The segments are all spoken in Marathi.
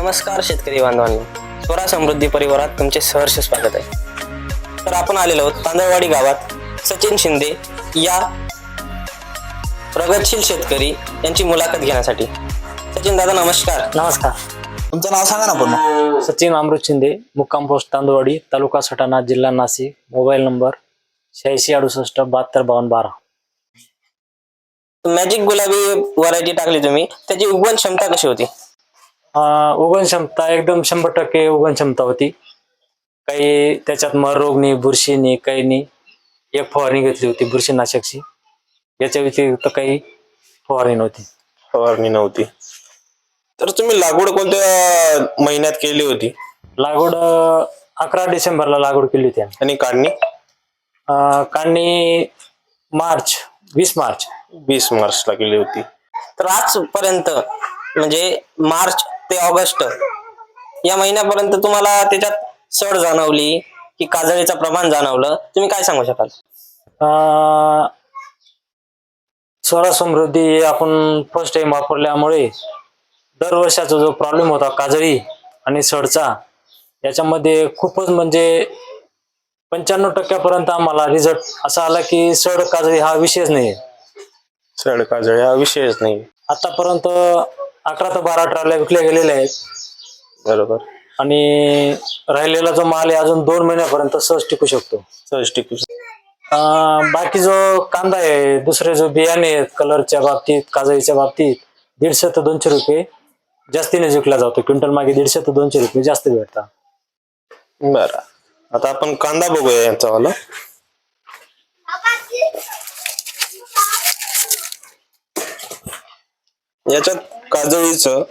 नमस्कार शेतकरी बांधवांनो. स्वरा समृद्धी परिवारात तुमचे सहर्ष स्वागत आहे. तर आपण आलेलो आहोत तांदळवाडी गावात. सचिन शिंदे या प्रगतशील शेतकरी यांची मुलाखत घेण्यासाठी. सचिन दादा नमस्कार. नमस्कार. तुमचं नाव सांगा ना पूर्ण. सचिन अमृत शिंदे मुक्काम पोस्ट तांदूळवाडी तालुका सटाणा जिल्हा नाशिक. मोबाईल नंबर शहाऐंशी अडुसष्ट बहात्तर बावन्न बारा. मॅजिक गुलाबी व्हरायटी टाकली तुम्ही. त्याची उगवण क्षमता कशी होती? अं, उगवण क्षमता एकदम शंभर टक्के उगवण क्षमता होती. काही त्याच्यात मर रोग नाही बुरशी नाही काही नाही. एक फवारणी घेतली होती बुरशीनाशकची. याच्या व्यतिरिक्त काही फवारणी नव्हती. फवारणी नव्हती. तर तुम्ही लागवड कोणत्या महिन्यात केली होती? लागवड अकरा डिसेंबरला लागवड केली होती आम्ही. आणि काढणी? अं, काढणी मार्च वीस मार्च. वीस मार्चला केली होती. तर आजपर्यंत म्हणजे मार्च ते ऑगस्ट. या महिन्यापर्यंत तुम्हाला त्याच्यात सड जाणवली की काजळीचं प्रमाण जाणवलं. तुम्ही काय सांगू शकाल? अं, स्वरा समृद्धी हे आपण फर्स्ट टाइम वापरल्यामुळे दरवर्षाचा जो प्रॉब्लेम होता काजळी आणि सडचा याच्यामध्ये खूपच म्हणजे पंच्याण्णव टक्क्यापर्यंत आम्हाला रिझल्ट असा आला की सड काजळी हा विषयच नाही सड काजळी हा विषयच नाही आतापर्यंत अकरा ते बारा ट्रॉल्या विकल्या गेलेल्या आहेत. बरोबर. आणि राहिलेला जो माल आहे अजून दोन महिन्यापर्यंत सहज टिकू शकतो. सहज टिकू अं, बाकी जो कांदा आहे दुसरे जो बियाणे आहेत कलरच्या बाबतीत काजळीच्या बाबतीत दीडशे ते दोनशे रुपये जास्तीने विकला जातो. क्विंटल मागे दीडशे ते दोनशे रुपये जास्त भेटतात. बर. आता आपण कांदा बघूया यांचा वाला याच्यात काजळीचं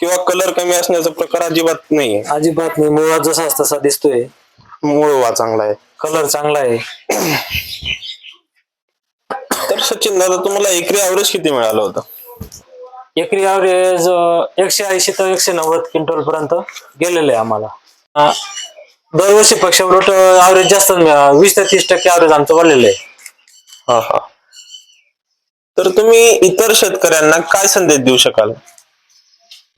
किंवा कलर कमी असण्याचा प्रकार अजिबात नाही अजिबात नाही. मुळा जसा तसा दिसतोय. मूळ वा चांगला आहे. कलर चांगला आहे. तर सचिन दादा तुम्हाला एकरी ऍव्हरेज किती मिळालं होतं? एकरी ॲव्हरेज एकशे ऐंशी ते एकशे नव्वद क्विंटल पर्यंत गेलेले आहे आम्हाला. अं, दरवर्षी पेक्षा उलट ॲव्हरेज जास्त अं, वीस ते तीस टक्के ॲव्हरेज आमचं वाढलेलं आहे. हा हा. तर तुम्ही इतर शेतकऱ्यांना काय संदेश देऊ शकाल?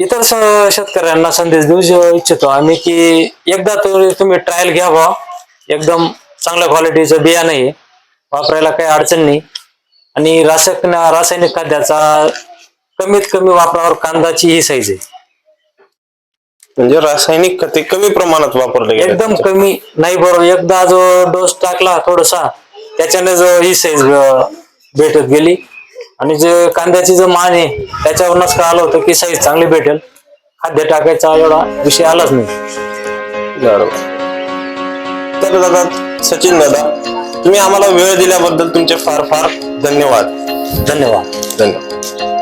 इतर स- शेतकऱ्यांना संदेश देऊ इच्छितो आम्ही की एकदा तो तुम्ही ट्रायल घ्या बा एकदम चांगल्या क्वालिटीचं बियाणं आहे. वापरायला काही अडचण नाही. आणि रासायनिक रासायनिक खाद्याचा कमीत कमी वापरावर कांदाची ही साईज आहे. म्हणजे रासायनिक खते कमी प्रमाणात वापरले गेले एकदम कमी. नाही बरोबर एकदा जो डोस टाकला थोडासा त्याच्याने जो ही साईज भेटत गेली. आणि जे कांद्याची जो मान आहे त्याच्यावरूनच कळालं होतं की साईज चांगली भेटेल. खाद्य टाकायचा एवढा विषय आलाच नाही. बरोबर. तर दादा सचिन दादा तुम्ही आम्हाला वेळ दिल्याबद्दल तुमचे फार फार धन्यवाद. धन्यवाद. धन्यवाद.